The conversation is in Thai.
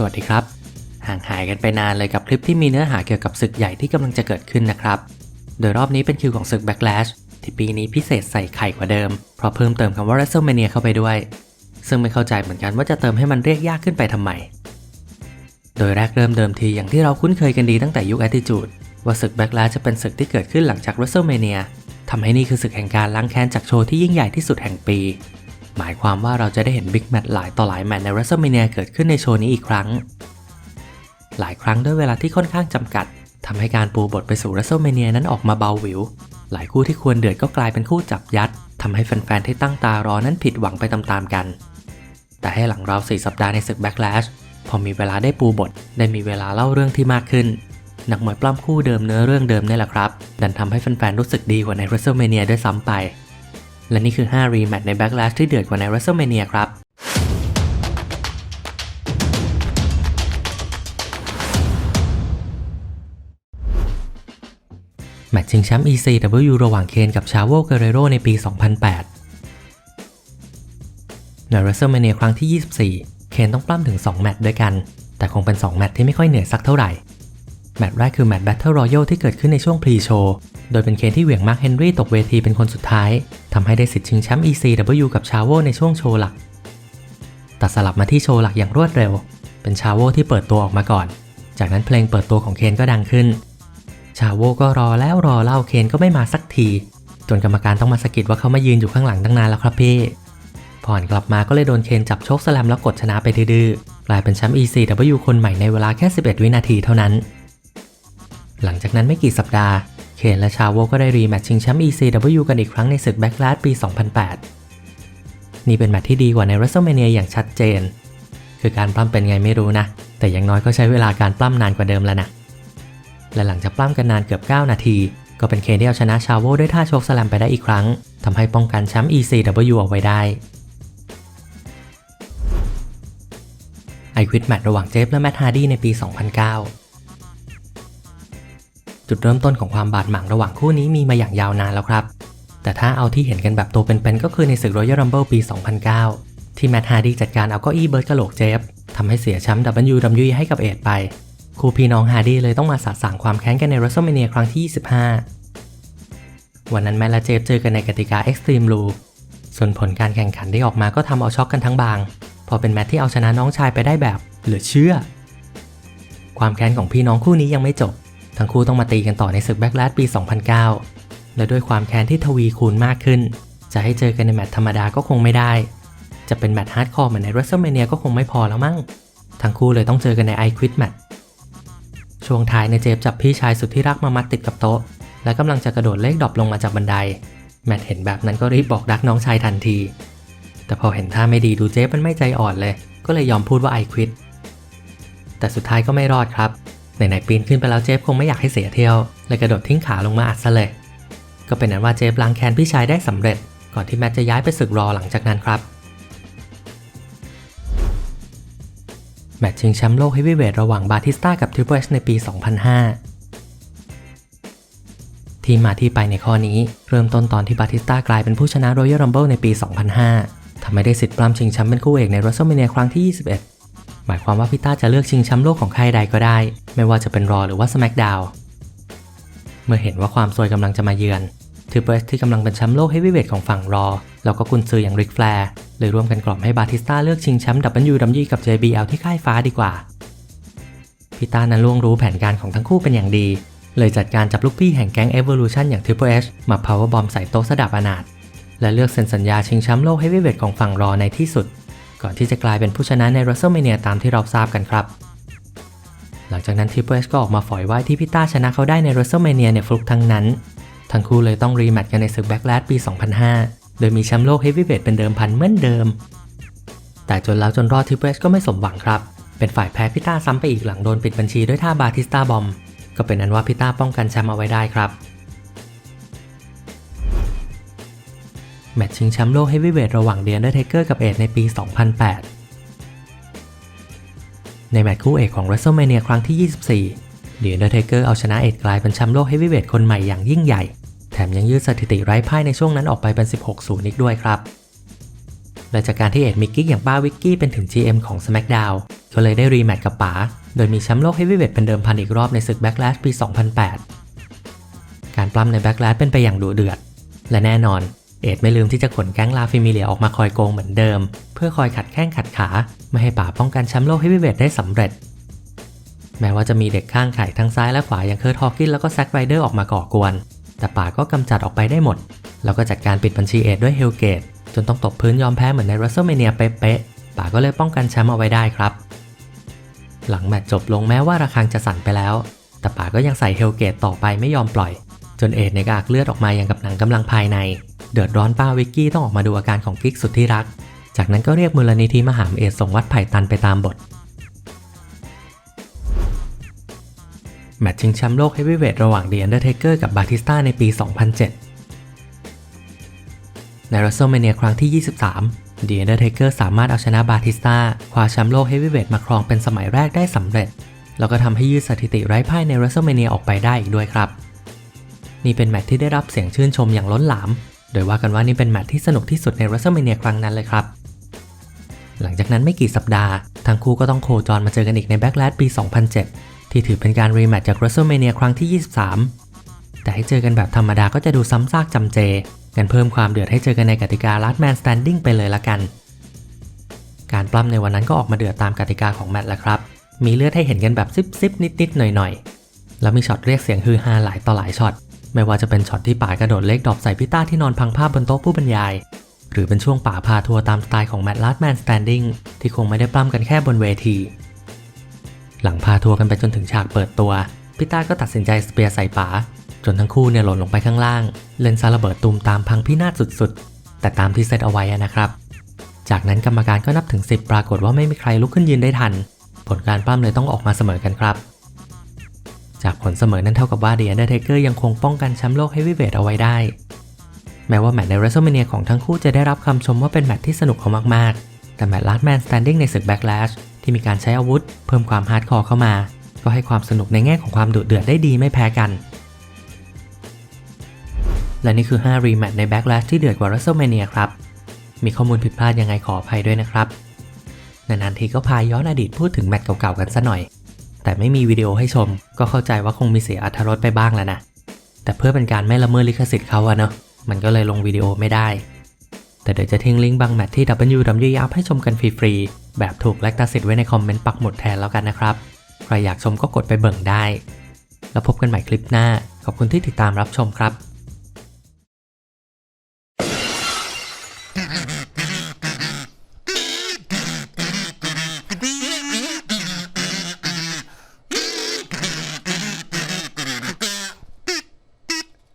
สวัสดีครับ ห่างหายกันไปนานเลยกับคลิปที่มีเนื้อหาเกี่ยวกับศึกใหญ่ที่กำลังจะเกิดขึ้นนะครับ โดยรอบนี้เป็นคิวของศึก Backlash ที่ปีนี้พิเศษใส่ไข่กว่าเดิม เพราะเพิ่มเติมคำว่า WrestleMania เข้าไปด้วย ซึ่งไม่เข้าใจเหมือนกันว่าจะเติมให้มันเรียกยากขึ้นไปทำไม โดยแรกเริ่มเดิมทีอย่างที่เราคุ้นเคยกันดีตั้งแต่ยุค Attitude ว่าศึก Backlash จะเป็นศึกที่เกิดขึ้นหลังจาก WrestleMania ทำให้นี่คือศึกแห่งการล้างแค้นจากโชว์ที่ยิ่งใหญ่ที่สุดแห่งปี หมายความว่าเราจะได้เห็นบิ๊กแมตช์หลายต่อหลายแมตช์ใน WrestleMania เกิดขึ้นในโชว์นี้อีกครั้ง หลายครั้งด้วยเวลาที่ค่อนข้างจำกัดทำให้การปูบทไปสู่ WrestleMania นั้นออกมาเบาหวิว หลายคู่ที่ควรเดือดก็กลายเป็นคู่จับยัดทำให้แฟนๆที่ตั้งตารอนั้นผิดหวังไปตามๆกัน แต่ให้หลังราว4สัปดาห์ในศึก Backlash พอมีเวลาได้ปูบท ได้มีเวลาเล่าเรื่องที่มากขึ้น นักมวยปล้ำคู่เดิมเนื้อเรื่องเดิมนี่แหละครับ ดันทำให้แฟนๆรู้สึกดีกว่าใน WrestleMania ด้วยซ้ำไป และนี่คือ 5 รีแมตช์ใน Backlash ที่เดือดกว่าใน WrestleMania ครับแมตช์ชิงแชมป์ ECW ระหว่างเคนกับชาโวเกเรโรในปี 2008 ใน WrestleMania ครั้งที่ 24 เคนต้องปล้ำถึง 2 แมตช์ด้วยกัน แต่คงเป็น 2 แมตช์ที่ไม่ค่อยเหนื่อยสักเท่าไหร่ แมตช์แรกคือแมตช์ Battle Royal ที่เกิดขึ้นในช่วงพรีโชว์ โดยเป็นเคนที่เหวี่ยงมาร์คเฮนรี่ตกเวทีเป็นคนสุดท้ายทำให้ได้สิทธิ์ชิงแชมป์ ECW กับชาโวในช่วงโชว์หลัก ตัดสลับมาที่โชว์หลักอย่างรวดเร็ว เป็นชาโวที่เปิดตัวออกมาก่อน จากนั้นเพลงเปิดตัวของเคนก็ดังขึ้น ชาโวก็รอแล้วรอเล่าเคนก็ไม่มาสักที จนกรรมการต้องมาสะกิดว่าเขามายืนอยู่ข้างหลังตั้งนานแล้วครับพี่พอนกลับมาก็เลยโดนเคนจับโชคสแลมแล้วกดชนะไปดื้อกลายเป็นแชมป์ ECW คนใหม่ในเวลาแค่ 11 วินาทีเท่านั้น หลังจากนั้นไม่กี่สัปดาห์ เคนและชาโวก็ได้รีแมตช์ชิงแชมป์ ECW กันอีกครั้งในศึก Backlash ปี 2008 นี่เป็นแมตช์ที่ดีกว่าใน WrestleMania อย่างชัดเจน คือการปล้ำเป็นไงไม่รู้นะ แต่อย่างน้อยก็ใช้เวลาการปล้ำนานกว่าเดิมแล้วนะและหลังจากปล้ำกันนานเกือบ 9 นาที ก็เป็นเคนที่เอาชนะชาโวด้วยท่าโชคสแลมไปได้อีกครั้งทำให้ป้องกันแชมป์ ECW เอาไว้ได้ไอควิดแมตช์ระหว่างเจฟและแมตต์ฮาร์ดี้ในปี 2009 จุดเริ่มต้นของความบาดหมางระหว่างคู่นี้มีมาอย่างยาวนานแล้วครับ แต่ถ้าเอาที่เห็นกันแบบตัวเป็นๆก็คือในศึก Royal Rumble ปี 2009 ที่แมตต์ฮาร์ดี้จัดการเอาเก้าอี้เบิร์ดกะโหลกเจฟทำให้เสียแชมป์ WWE ให้กับเอดไป คู่พี่น้องฮาร์ดี้เลยต้องมาสะสางความแค้นกันใน WrestleMania ครั้งที่ 25 วันนั้นแมตและเจฟเจอกันในกติกา Extreme Rule ส่วนผลการแข่งขันที่ออกมาก็ทำเอาช็อกกันทั้งบาง พอเป็นแมตที่เอาชนะน้องชายไปได้แบบเหลือเชื่อ ความแค้นของพี่น้องคู่นี้ยังไม่จบ ทั้งคู่ต้องมาตีกันต่อในศึกแบ็กแลดปี 2009 และด้วยความแค้นที่ทวีคูณมากขึ้น จะให้เจอกันในแมตช์ธรรมดาก็คงไม่ได้ จะเป็นแมตช์ฮาร์ดคอร์เหมือนใน WrestleMania ก็คงไม่พอแล้วมั้ง ทั้งคู่เลยต้องเจอกันใน I Quit Match ช่วงท้ายในเจฟจับพี่ชายสุดที่รักมามัดติดกับโต๊ะ และกำลังจะกระโดดเลขดรอปลงมาจากบันได แมทเห็นแบบนั้นก็รีบบอกรักน้องชายทันที แต่พอเห็นท่าไม่ดีดูเจฟมันไม่ใจอ่อนเลย ก็เลยยอมพูดว่า I quit แต่สุดท้ายก็ไม่รอดครับ ไหนๆปีนขึ้นไปแล้วเจฟคงไม่อยากให้เสียเที่ยวเลยกระโดดทิ้งขาลงมาอัดซะเลยก็เป็นนั้นว่าเจฟล้างแค้นพี่ชายได้สำเร็จ ก่อนที่แมทจะย้ายไปศึกรอหลังจากนั้นครับ แมตช์ชิงแชมป์โลกเฮฟวีเวทระหว่างบาติสตากับทริปเปิลในปี 2005 ที่มาที่ไปในข้อนี้ เริ่มต้นตอนที่บาติสตากลายเป็นผู้ชนะ Royal Rumble ในปี 2005ทำให้ได้สิทธิ์ปล้ำชิงแชมป์เป็นคู่เอกใน WrestleMania ครั้งที่ 21 หมายความว่าพี่ต้าจะเลือกชิงแชมป์โลกของใครใดก็ได้ ไม่ว่าจะเป็นรอหรือว่า SmackDown เมื่อเห็นว่าความซวยกำลังจะมาเยือนทิเปิลที่กำลังเป็นแชมป์โลกเฮฟวีเวทของฝั่งรอ แล้วก็กุนซืออย่างริกแฟร์เลยร่วมกันกล่อมให้บาติสตาเลือกชิงแชมป์ WWE กับ JBL ที่ค่ายฟ้าดีกว่าพี่ต้านั้นล่วงรู้แผนการของทั้งคู่เป็นอย่างดี เลยจัดการจับลูกพี่แห่งแก๊ง Evolution อย่าง Triple H มา power bomb ใส่โต๊ะสดับอนาถและเลือกเซ็นสัญญาชิงแชมป์โลกเฮฟวีเวทของฝั่งรอในที่สุด ก่อนที่จะกลายเป็นผู้ชนะใน WrestleMania ตามที่เราทราบกันครับ หลังจากนั้น Triple H ก็ออกมาฝอยไว้ที่พี่ต้าชนะเขาได้ใน WrestleMania เนี่ยฟลุกทั้งนั้น ทั้งคู่เลยต้องรีแมตช์กันในศึก Backlash ปี 2005 โดยมีแชมป์โลกเฮฟวีเวทเป็นเดิมพันเหมือนเดิม แต่จนแล้วจนรอด Triple H ก็ไม่สมหวังครับ เป็นฝ่ายแพ้พี่ต้าซ้ำไปอีกหลังโดนปิดบัญชีด้วยท่าบาติสตาบอม ก็เป็นนั้นว่าพี่ต้าป้องกันแชมป์เอาไว้ได้ครับ แมตช์ชิงแชมป์โลกเฮฟวีเวทระหว่างเดียนเดอร์เทเกอร์กับเอดในปี 2008 ในแมตช์คู่เอกของ WrestleMania ครั้งที่ 24 เดียนเดอร์เทเกอร์เอาชนะเอดกลายเป็นแชมป์โลกเฮฟวีเวทคนใหม่อย่างยิ่งใหญ่ แถมยังยืดสถิติไร้พ่ายในช่วงนั้นออกไปเป็น 16-0 อีกด้วยครับและจากการที่เอ็ดมิกกิ๊กอย่างป้าวิกกี้เป็นถึง GM ของ SmackDown ก็เลยได้รีแมตช์กับป๋า โดยมีแชมป์โลกเฮฟวีเวทเป็นเดิมพันอีกรอบในศึก Backlash ปี 2008 การปล้ำใน Backlash เป็นไปอย่างดุเดือด และแน่นอน เอ็ดไม่ลืมที่จะขนแก๊งลาฟิมิเลียออกมาคอยโกงเหมือนเดิม เพื่อคอยขัดแข้งขัดขา ไม่ให้ป๋าป้องกันแชมป์โลกเฮฟวีเวทได้สำเร็จ แม้ว่าจะมีเด็กข้างไข่ทั้งซ้ายและขวาอย่างเคิร์ทฮอว์กินแล้วก็แซคไรเดอร์ออกมาก่อกวน แต่ป๋าก็กำจัดออกไปได้หมด แล้วก็จัดการปิดบัญชีเอ็ดด้วยเฮลเกตจนต้องตกพื้นยอมแพ้เหมือนใน w r e s t l e m a n i a เป๊ะๆป๋าก็เลยป้องกันแชมป์เอาไว้ได้ครับ หลังแมตช์จบลงแม้ว่าระฆังจะสั่นไปแล้ว แต่ป๋าก็ยังใส่เฮลเกตต่อไปไม่ยอมปล่อย จนเอ็ดในกากเลือดออกมาอย่างกับหนังกำลังภายใน เดือดร้อนป้าวิกกี้ต้องออกมาดูอาการของกิ๊กสุดที่รัก จากนั้นก็เรียกมูลนิธิมหามเอดส่งวัดไผ่ตันไปตามบท แมตช์ชิงแชมป์โลกเฮฟวีเวทระหว่าง The Undertaker กับบาติสตาในปี 2007 ใน WrestleMania ครั้งที่ 23 The Undertaker สามารถเอาชนะบาติสตาคว้าแชมป์โลกเฮฟวีเวทมาครองเป็นสมัยแรกได้สำเร็จ แล้วก็ทำให้ยืดสถิติไร้พ่ายใน WrestleMania ออกไปได้อีกด้วยครับนี่เป็นแมตช์ที่ได้รับเสียงชื่นชมอย่างล้นหลาม โดยว่ากันว่านี่เป็นแมตช์ที่สนุกที่สุดใน WrestleMania ครั้งนั้นเลยครับ หลังจากนั้นไม่กี่สัปดาห์ ทั้งคู่ก็ต้องโคจรมาเจอกันอีกใน Backlash ปี 2007 ที่ถือเป็นการรีแมตช์จาก WrestleMania ครั้งที่ 23 แต่ให้เจอกันแบบธรรมดาก็จะดูซ้ำซากจำเจกันเพิ่มความเดือดให้เจอกันในกติกา Last Man Standing ไปเลยละกัน การปล้ำในวันนั้นก็ออกมาเดือดตามกติกาของแมตช์แล้วครับ มีเลือดให้เห็นกันแบบซิบๆนิดๆหน่อยๆแล้วมีช็อตเรียกเสียงฮือฮาหลายต่อหลายช็อต ไม่ว่าจะเป็นช็อตที่ป่ากระโดดเล็กดรอปใส่พิต้าที่นอนพังผ้าบนโต๊ะผู้บรรยาย หรือเป็นช่วงป่าพาทัวร์ตามสไตล์ของแมตต์ Last Man Standing ที่คงไม่ได้ปล้ำกันแค่บนเวที หลังพาทัวร์กันไปจนถึงฉากเปิดตัวพิต้าก็ตัดสินใจสเปียร์ใส่ป๋าจนทั้งคู่เนี่ยหล่นลงไปข้างล่าง เลนซาระเบิดตูมตามพังพินาศสุดๆ แต่ตามที่เซตเอาไว้นะครับ จากนั้นกรรมการก็นับถึง 10 ปรากฏว่าไม่มีใครลุกขึ้นยืนได้ทัน ผลการปล้ำเลยต้องออกมาเสมอกันครับ จากผลเสมอนั้นเท่ากับว่าเดียนเดอร์เทเกอร์ยังคงป้องกันแชมป์โลกให้วิเวทเอาไว้ได้ แม้ว่าแมตช์ใน WrestleMania ของทั้งคู่จะได้รับคำชมว่าเป็นแมตช์ที่สนุกเขามากๆ แต่แมตช์ Last Man Standing ในศึก Backlash ที่มีการใช้อาวุธ เพิ่มความฮาร์ดคอร์เข้ามา ก็ให้ความสนุกในแง่ของความดุเดือดได้ดีไม่แพ้กัน และนี่คือ 5 รีแมตช์ใน Backlash ที่เดือดกว่า WrestleMania ครับ มีข้อมูลผิดพลาดยังไงขออภัยด้วยนะครับนานๆทีก็พาย้อนอดีตพูดถึงแมตช์เก่าๆกันซะหน่อย แต่ไม่มีวิดีโอให้ชม ก็เข้าใจว่าคงมีเสียอรรถรสไปบ้างแล้วนะ แต่เพื่อเป็นการไม่ละเมิดลิขสิทธิ์เขาอะเนาะ มันก็เลยลงวิดีโอไม่ได้ แต่เดี๋ยวจะทิ้งลิงก์บางแมตที่ WWF ให้ชมกันฟรีๆ แบบถูกแลกตัดสิทธิ์ไว้ในคอมเมนต์ปักหมุดแทนแล้วกันนะครับ ใครอยากชมก็กดไปเบิ่งได้ แล้วพบกันใหม่คลิปหน้า ขอบคุณที่ติดตามรับชมครับ